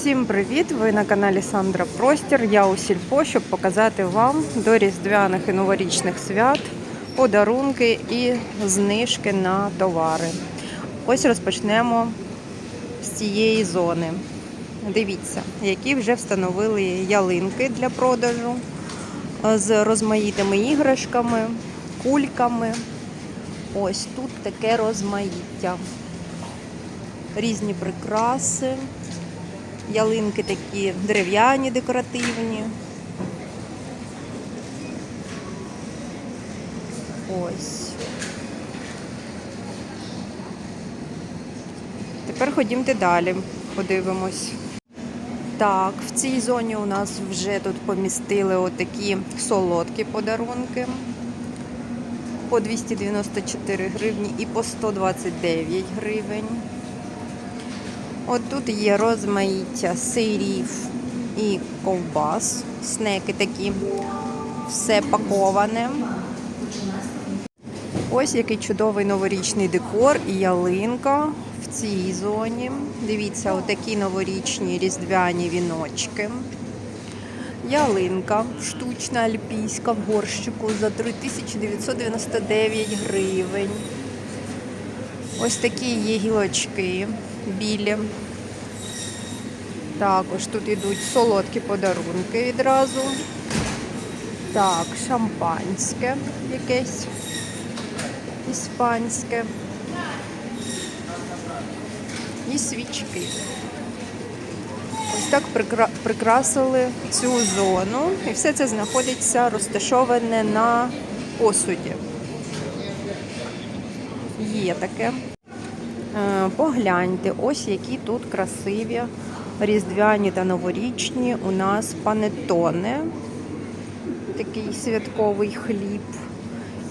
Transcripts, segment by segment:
Всім привіт! Ви на каналі Сандра Простір. Я у Сільпо, щоб показати вам до різдвяних і новорічних свят подарунки і знижки на товари. Ось розпочнемо з цієї зони. Дивіться, які вже встановили ялинки для продажу з розмаїтими іграшками, кульками. Ось тут таке розмаїття. Різні прикраси. Ялинки такі дерев'яні, декоративні. Ось. Тепер ходімте далі, подивимось. Так, в цій зоні у нас вже тут помістили отакі солодкі подарунки по 294 гривні і по 129 гривень. От тут є розмаїття сирів і ковбас, снеки такі, все паковане. Ось який чудовий новорічний декор і ялинка в цій зоні. Дивіться, отакі новорічні різдвяні віночки. Ялинка штучна альпійська в горщику за 3999 гривень. Ось такі є гілочки білі. Також тут йдуть солодкі подарунки відразу. Так, шампанське якесь іспанське. І свічки. Ось так прикра- прикрасили цю зону. І все це знаходиться розташоване на посуді. Є таке. Е, Погляньте, ось які тут красиві різдвяні та новорічні у нас панетони. Такий святковий хліб.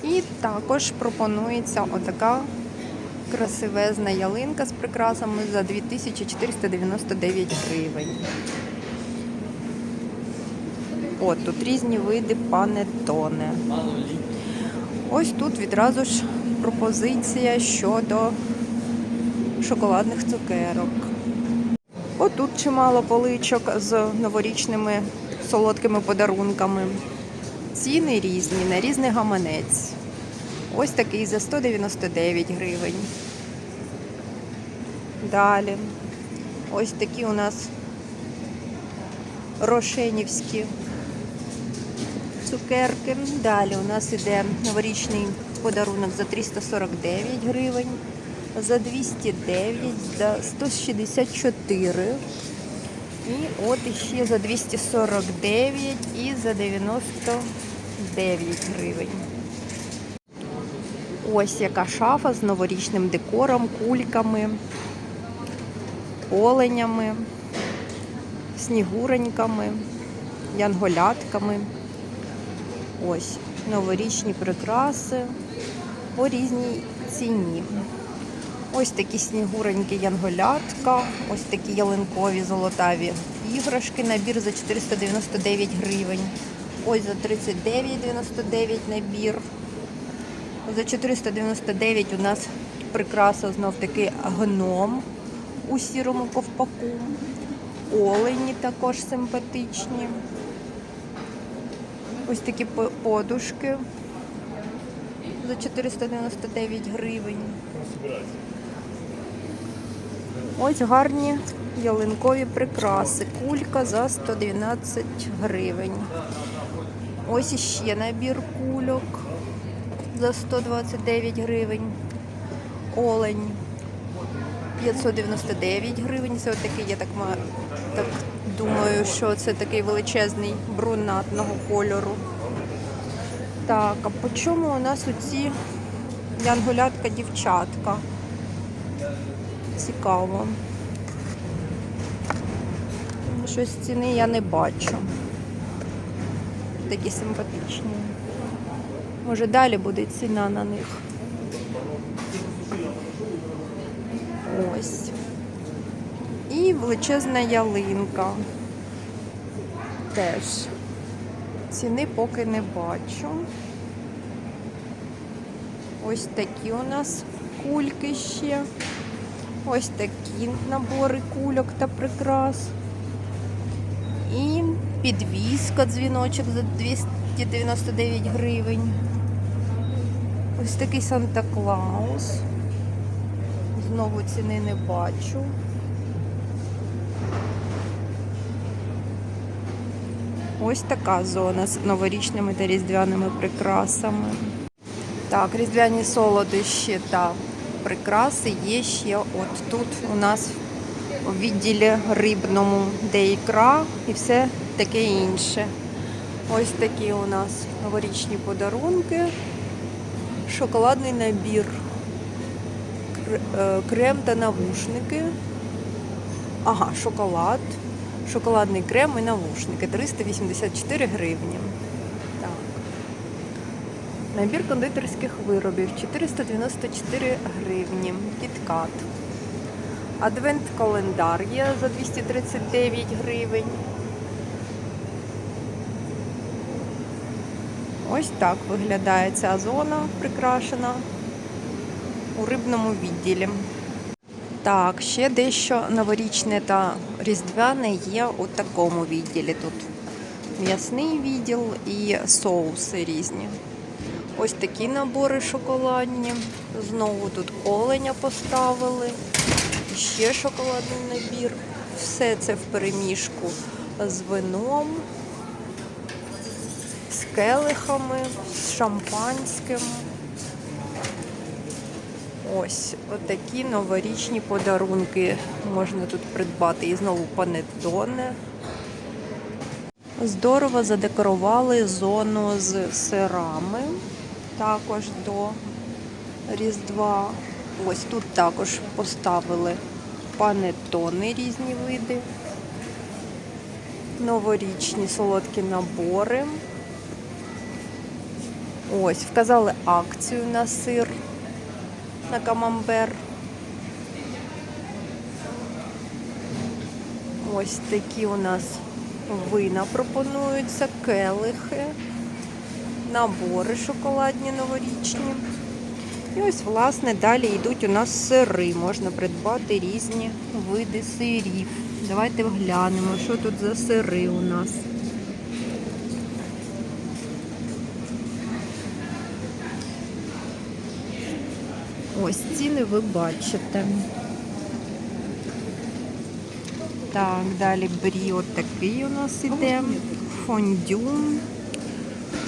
І також пропонується отака красивезна ялинка з прикрасами за 2499 гривень. От тут різні види панетони. Ось тут відразу ж пропозиція щодо шоколадних цукерок. Отут чимало поличок з новорічними солодкими подарунками. Ціни різні, на різний гаманець. Ось такий за 199 гривень. Далі. Ось такі у нас рошенівські цукерки. Далі у нас іде новорічний подарунок за 349 гривень, за 209, за 164. І от іще за 249 і за 99 гривень. Ось яка шафа з новорічним декором, кульками, оленями, снігуреньками, янголятками. Ось новорічні прикраси по різній ціні. Ось такі снігуренькі янголятка, ось такі ялинкові золотаві іграшки. Набір за 499 гривень. Ось за 39,99 набір. За 499 у нас прикраса знов таки гном у сірому ковпаку. Олені також симпатичні. Ось такі подушки за 499 гривень. Ось гарні ялинкові прикраси. Кулька за 112 гривень. Ось іще набір кульок за 129 гривень. Олень 599 гривень. Це отакий, я так, так думаю, що це такий величезний брунатного кольору. Так, а по чому у нас оці янголятка дівчатка? Цікаво. Щось ціни я не бачу. Такі симпатичні. Може далі буде ціна на них. Ось. І величезна ялинка. Теж. Ціни поки не бачу. Ось такі у нас кульки ще. Ось такі набори кульок та прикрас. І підвізка дзвіночок за 299 гривень. Ось такий Санта Клаус. Знову ціни не бачу. Ось така зона з новорічними та різдвяними прикрасами. Так, різдвяні солодощі та прикраси є ще от тут у нас у відділі рибному, де ікра і все таке інше. Ось такі у нас новорічні подарунки, шоколадний набір, е, крем та навушники. Ага, шоколад, шоколадний крем і навушники 384 гривні. Набір кондитерських виробів 494 гривні. Кіткат. Адвент-календар є за 239 гривень. Ось так виглядає ця зона прикрашена у рибному відділі. Так, ще дещо новорічне та різдвяне є у такому відділі. Тут м'ясний відділ і соуси різні. Ось такі набори шоколадні. Знову тут оленя поставили. Ще шоколадний набір. Все це в переміжку з вином, з келихами, з шампанським. Ось отакі новорічні подарунки можна тут придбати. І знову панеттоне. Здорово задекорували зону з сирами також до Різдва. Ось тут також поставили панеттони різні види, новорічні солодкі набори. Ось, вказали акцію на сир, на камамбер. Ось такі у нас вина пропонуються, келихи, набори шоколадні новорічні. І ось, власне, далі йдуть у нас сири. Можна придбати різні види сирів. Давайте глянемо, що тут за сири у нас. Ось ціни ви бачите. Так, далі брі от такий у нас іде. Фондю.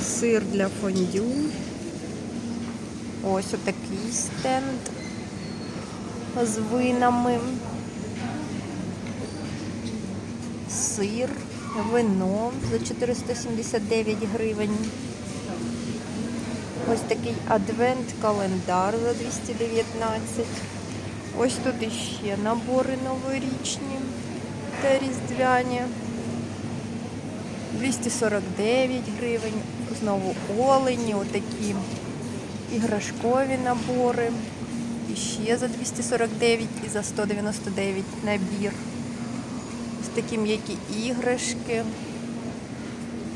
Сир для фондю. Ось отакий стенд з винами. Сир, вино за 479 гривень. Ось такий адвент-календар за 219. Ось тут іще набори новорічні та різдвяні. 249 гривень. Знову олені, отакі іграшкові набори. І ще за 249 і за 199 набір. Ось такі м'які іграшки,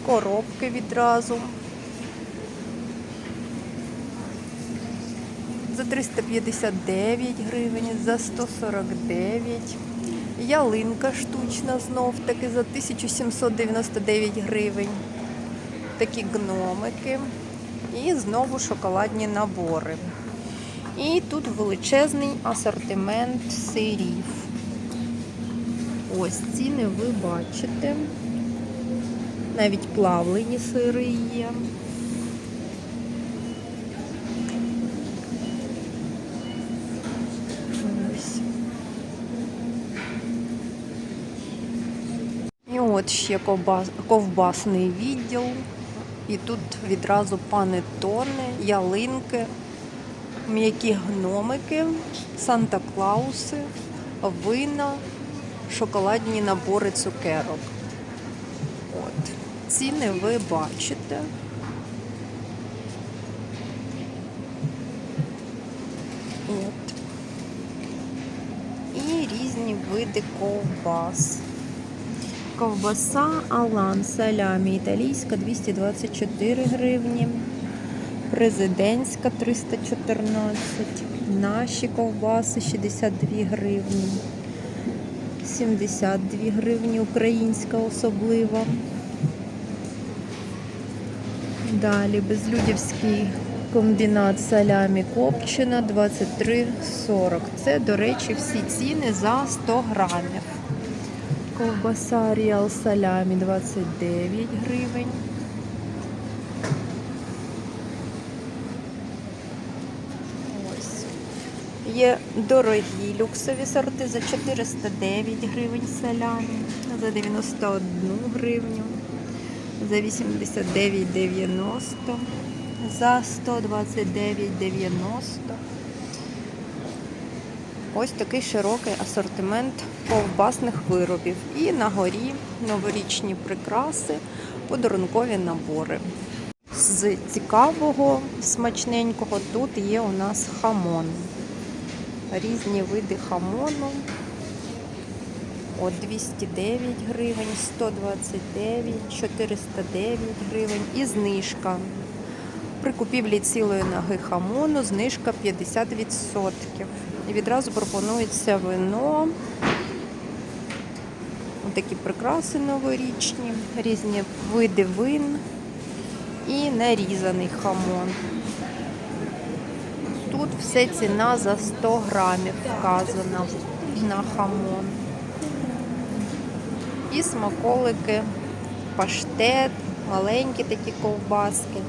коробки відразу. За 359 гривень, за 149. Ялинка штучна знов таки за 1799 гривень. Такі гномики. І знову шоколадні набори. І тут величезний асортимент сирів. Ось ціни ви бачите. Навіть плавлені сири є. Ось. І от ще ковбас, ковбасний відділ. І тут відразу панеттони, ялинки, м'які гномики, Санта-Клауси, вина, шоколадні набори цукерок. От. Ціни ви бачите. От. І різні види ковбас. Ковбаса Алан салямі італійська 224 гривні. Президентська 314. Наші ковбаси 62 гривні. 72 гривні, українська особлива. Далі безлюдівський комбінат салямі копчена 23,40. Це, до речі, всі ціни за 100 грамів. Ковбаса Ріал Салямі 29 гривень. Ось. Є дорогі люксові сорти за 409 гривень салямі, за 91 гривню, за 89,90, за 129,90. Ось такий широкий асортимент ковбасних виробів. І на горі новорічні прикраси, подарункові набори. З цікавого, смачненького тут є у нас хамон. Різні види хамону. От 209 гривень, 129, 409 гривень і знижка. При купівлі цілої ноги хамону знижка 50%. І відразу пропонується вино. Такі прикраси новорічні, різні види вин і нарізаний хамон. Тут все ціна за 100 грамів вказана на хамон. І смаколики, паштет, маленькі такі ковбаски,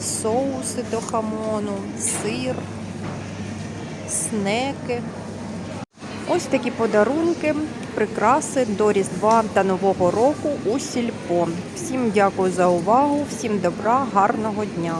соуси до хамону, сир, снеки. Ось такі подарунки, прикраси до Різдва та Нового року у Сільпо. Всім дякую за увагу, всім добра, гарного дня!